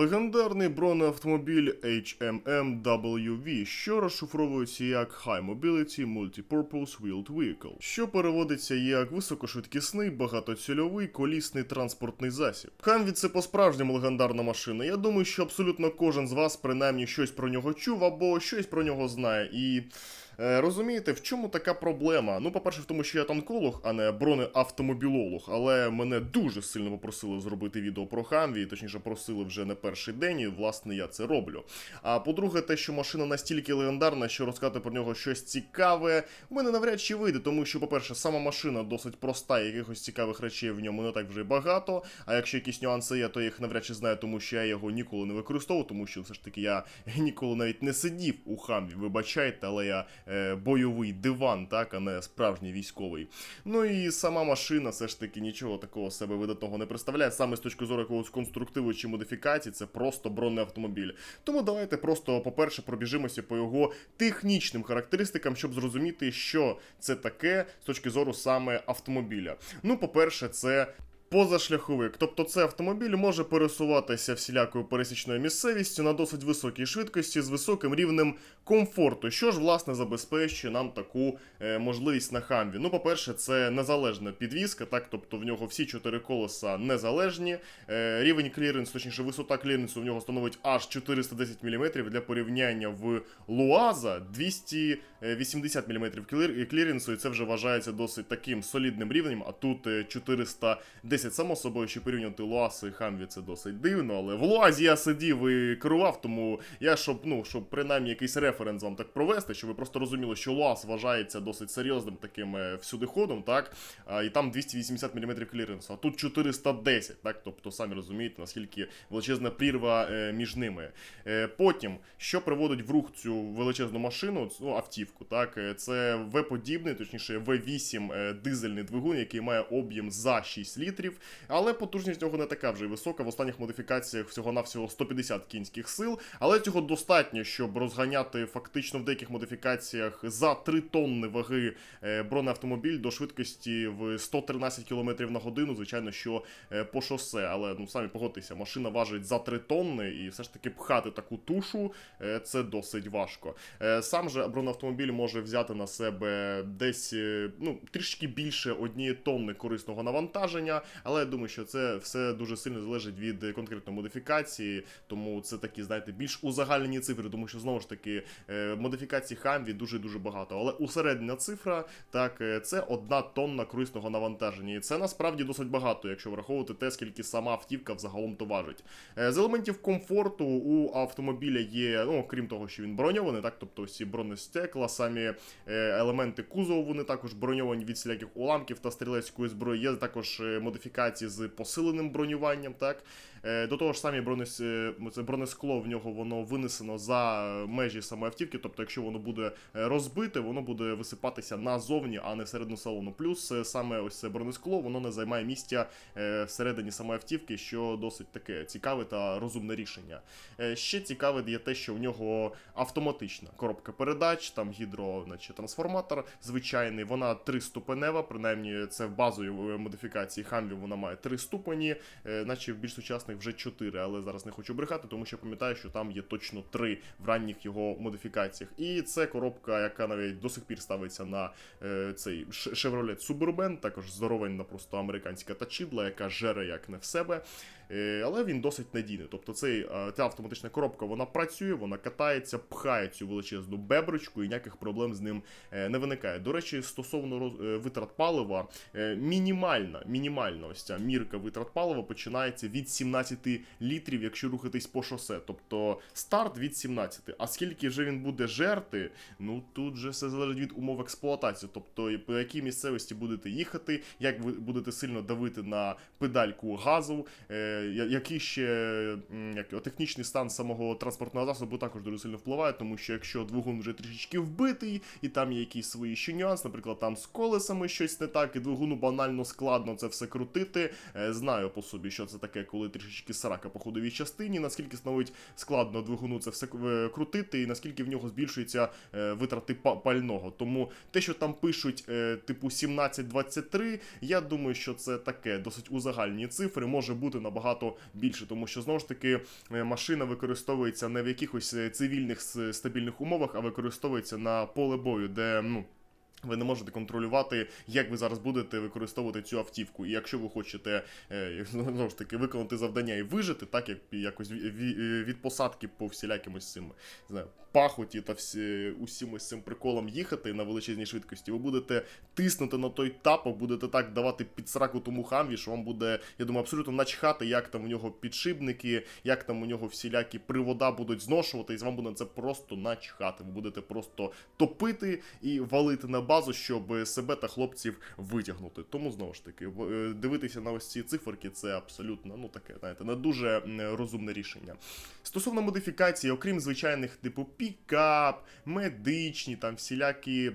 Легендарний бронеавтомобіль HMM-WV, що розшифровується як High Mobility Multipurpose Wheeled Vehicle, що переводиться як високошвидкісний, багатоцільовий колісний транспортний засіб. Хамві це по-справжньому легендарна машина. Я думаю, що абсолютно кожен з вас принаймні щось про нього чув або щось про нього знає. І Розумієте, в чому така проблема? Ну, по-перше, в тому, що я танколог, а не бронеавтомобілолог, але мене дуже сильно попросили зробити відео про Хамві, точніше, просили вже не перший день, і власне я це роблю. А по-друге, те, що машина настільки легендарна, що розказати про нього щось цікаве, в мене навряд чи вийде, тому що, по-перше, сама машина досить проста, якихось цікавих речей в ньому не так вже багато. А якщо якісь нюанси є, то я їх навряд чи знаю, тому що я його ніколи не використовував, тому що все ж таки я ніколи навіть не сидів у хамві. Вибачайте, але я е, бойовий диван, так, а не справжній військовий. Ну і сама машина все ж таки нічого такого себе видатного не представляє. Саме з точки зору якогось конструктиву чи модифікації, це просто бронеавтомобіль. Тому давайте просто, по-перше, пробіжимося по його технічним характеристикам, щоб зрозуміти, що це таке з точки зору саме автомобіля. Ну, по-перше, це позашляховик. Тобто цей автомобіль може пересуватися всілякою пересічною місцевістю на досить високій швидкості з високим рівнем комфорту, що ж, власне, забезпечує нам таку е, можливість на хамві. Ну, по-перше, це незалежна підвізка, так тобто в нього всі чотири колеса незалежні. Е, рівень кліренсу, точніше, висота кліренсу в нього становить аж 410 мм для порівняння в Луаза 280 мм кліренсу, і це вже вважається досить таким солідним рівнем, а тут е, 410 10, само собою, що порівняти Луаси і Хамві, це досить дивно, але в Луазі я сидів і керував, тому я щоб ну, щоб принаймні якийсь референс вам так провести, щоб ви просто розуміли, що Луас вважається досить серйозним таким е, всюдиходом, так? І там 280 мм кліренсу, а тут 410, так? Тобто, самі розумієте, наскільки величезна прірва е, між ними. Е, потім, що приводить в рух цю величезну машину, ну, автівку, так, це В-подібний, точніше, В8 дизельний двигун, який має об'єм за 6 літрів але потужність нього не така вже висока. В останніх модифікаціях всього-навсього 150 кінських сил, але цього достатньо, щоб розганяти фактично в деяких модифікаціях за 3 тонни ваги е, бронеавтомобіль до швидкості в 113 км на годину, звичайно, що е, по шосе. Але ну самі погодьтеся, машина важить за 3 тонни, і все ж таки пхати таку тушу е, це досить важко. Сам же бронеавтомобіль може взяти на себе десь ну трішки більше однієї тонни корисного навантаження, але я думаю, що це все дуже сильно залежить від е, конкретної модифікації, тому це такі, знаєте, більш узагальнені цифри, тому що знову ж таки е, модифікацій Хамві дуже дуже багато. Але усередня цифра, так, е, це одна тонна корисного навантаження. І це насправді досить багато, якщо враховувати те, скільки сама автівка взагалом то важить. З елементів комфорту у автомобіля є, ну, крім того, що він броньований, так, тобто всі бронестекла, самі елементи кузову, вони також броньовані від всіляких уламків та стрілецької зброї. Є також е, модифікації з посиленим бронюванням, так. Е, До того ж, самі бронес, е, бронескло в нього воно винесено за межі самої автівки. Тобто, якщо воно буде е, розбите, воно буде висипатися назовні, а не всередину салону. Плюс саме ось це бронескло, воно не займає місця всередині самої автівки, що досить таке цікаве та розумне рішення. Ще цікаве є те, що в нього автоматична коробка передач, там гідро, значить, трансформатор звичайний. Вона триступенева, принаймні це в базовій модифікації Хамві вона має три ступені, наче в більш сучасних вже чотири, але зараз не хочу брехати, тому що пам'ятаю, що там є точно три в ранніх його модифікаціях. І це коробка, яка навіть до сих пір ставиться на е, цей Chevrolet Suburban, також здоровенна просто американська тачідла, яка жере як не в себе. Е, але він досить надійний. Тобто цей, е, ця автоматична коробка вона працює, вона катається, пхає цю величезну беброчку і ніяких проблем з ним е, не виникає. До речі, стосовно роз- витрат палива, мінімальна, мінімальна ось ця мірка витрат палива починається від 17 літрів, якщо рухатись по шосе. Тобто старт від 17. А скільки вже він буде жерти, ну тут же все залежить від умов експлуатації. Тобто, по якій місцевості будете їхати, як ви будете сильно давити на педальку газу, який ще як, технічний стан самого транспортного засобу також дуже сильно впливає, тому що якщо двигун вже трішечки вбитий, і там є якісь свої ще нюанси, наприклад, там з колесами щось не так, і двигуну банально складно це все крутити. Е, Знаю по собі, що це таке, коли трішечки срака по ходовій частині, наскільки становить складно двигуну це все е, крутити, і наскільки в нього збільшується е, витрати пального. Тому те, що там пишуть, типу 17-23, я думаю, що це таке досить узагальні цифри, може бути набагато набагато більше, тому що знову ж таки е, машина використовується не в якихось е, цивільних стабільних умовах, а використовується на поле бою, де ну. Ви не можете контролювати, як ви зараз будете використовувати цю автівку. І якщо ви хочете е, знову ж таки виконати завдання і вижити, так як якось ві- ві- від посадки по всіляким ось цим знаю, пахоті та всі, усім ось цим приколом їхати на величезній швидкості, ви будете тиснути на той тапок, будете так давати під сраку тому хамві, що вам буде, я думаю, абсолютно начхати, як там у нього підшипники, як там у нього всілякі привода будуть зношуватись, вам буде це просто начхати. Ви будете просто топити і валити на базу, щоб себе та хлопців витягнути. Тому знову ж таки, е, дивитися на ось ці циферки, це абсолютно ну таке, знаєте, не дуже розумне рішення. Стосовно модифікації, окрім звичайних, типу пікап, медичні, там всілякі.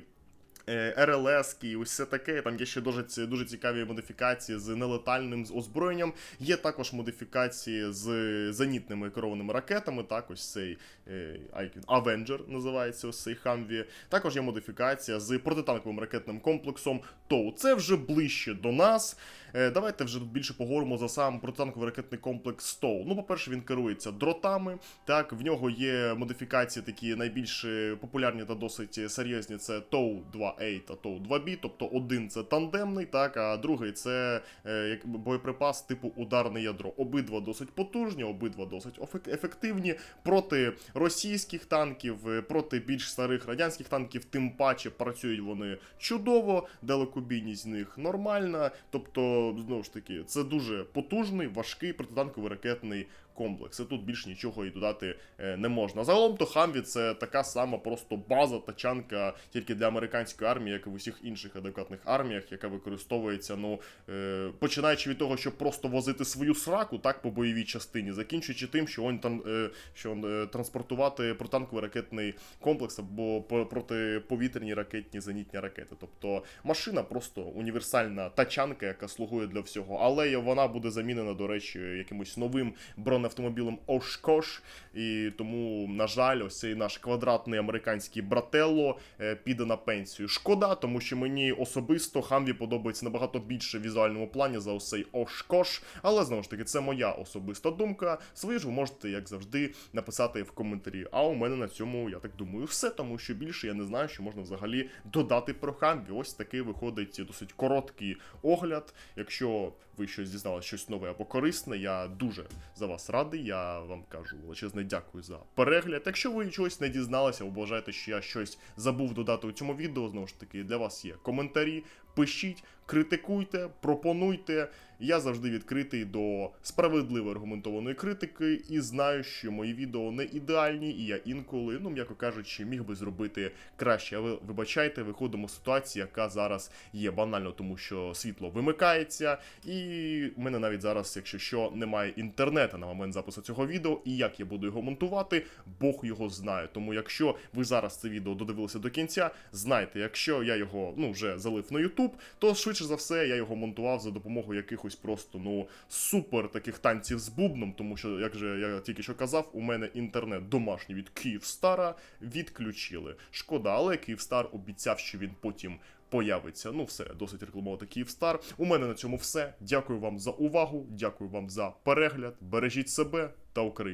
Е, РЛС-ки і усе таке. Там є ще дуже, дуже цікаві модифікації з нелетальним озброєнням. Є також модифікації з зенітними керованими ракетами. Так, ось цей е, Avenger називається ось цей Хамві. Також є модифікація з протитанковим ракетним комплексом ТОУ. Це вже ближче до нас. Е, Давайте вже тут більше поговоримо за сам протитанковий ракетний комплекс СТОУ. Ну, по-перше, він керується дротами. Так, в нього є модифікації такі найбільш е, популярні та досить серйозні. Це ТОУ 2A та ТОУ 2B. Тобто один це тандемний, так, а другий це е, як боєприпас типу ударне ядро. Обидва досить потужні, обидва досить ефективні проти російських танків, е, проти більш старих радянських танків, тим паче працюють вони чудово, далекобійність з них нормальна. Тобто, знову ж таки, це дуже потужний, важкий протитанковий ракетний комплекс. І тут більш нічого і додати е, не можна. Загалом то Хамві це така сама просто база тачанка тільки для американської армії, як і в усіх інших адекватних арміях, яка використовується, ну е, починаючи від того, щоб просто возити свою сраку так по бойовій частині, закінчуючи тим, що он там е, що транспортувати протанковий ракетний комплекс або протиповітряні ракетні зенітні ракети. Тобто машина просто універсальна тачанка, яка слугує для всього. Але вона буде замінена, до речі, якимось новим бронеавтомобілем Ошкош. І тому, на жаль, ось цей наш квадратний американський брателло е, піде на пенсію. Шкода, тому що мені особисто Хамві подобається набагато більше в візуальному плані за ось Ошкош. Але знову ж таки, це моя особиста думка. Свої ж ви можете, як завжди, написати в коментарі. А у мене на цьому, я так думаю, все, тому що більше я не знаю, що можна взагалі додати про Хамві. Ось такий виходить досить короткий огляд. Якщо ви щось дізналися, щось нове або корисне, я дуже за вас радий. Я вам кажу величезне дякую за перегляд. Якщо ви чогось не дізналися, або бажаєте, що я щось забув додати у цьому відео, знову ж таки, для вас є коментарі. Пишіть, критикуйте, пропонуйте. Я завжди відкритий до справедливо аргументованої критики і знаю, що мої відео не ідеальні, і я інколи, ну м'яко кажучи, міг би зробити краще. Але вибачайте, виходимо з ситуації, яка зараз є банально, тому що світло вимикається, і в мене навіть зараз, якщо що, немає інтернету на момент запису цього відео, і як я буду його монтувати, Бог його знає. Тому якщо ви зараз це відео додивилися до кінця, знайте, якщо я його ну вже залив на YouTube, то швидше за все я його монтував за допомогою якихось просто ну супер таких танців з бубном, тому що, як же я тільки що казав, у мене інтернет домашній від Київстара відключили. Шкода, але Київстар обіцяв, що він потім. Появиться, ну все, досить рекламувати Київстар. У мене на цьому все. Дякую вам за увагу, дякую вам за перегляд. Бережіть себе та Україну.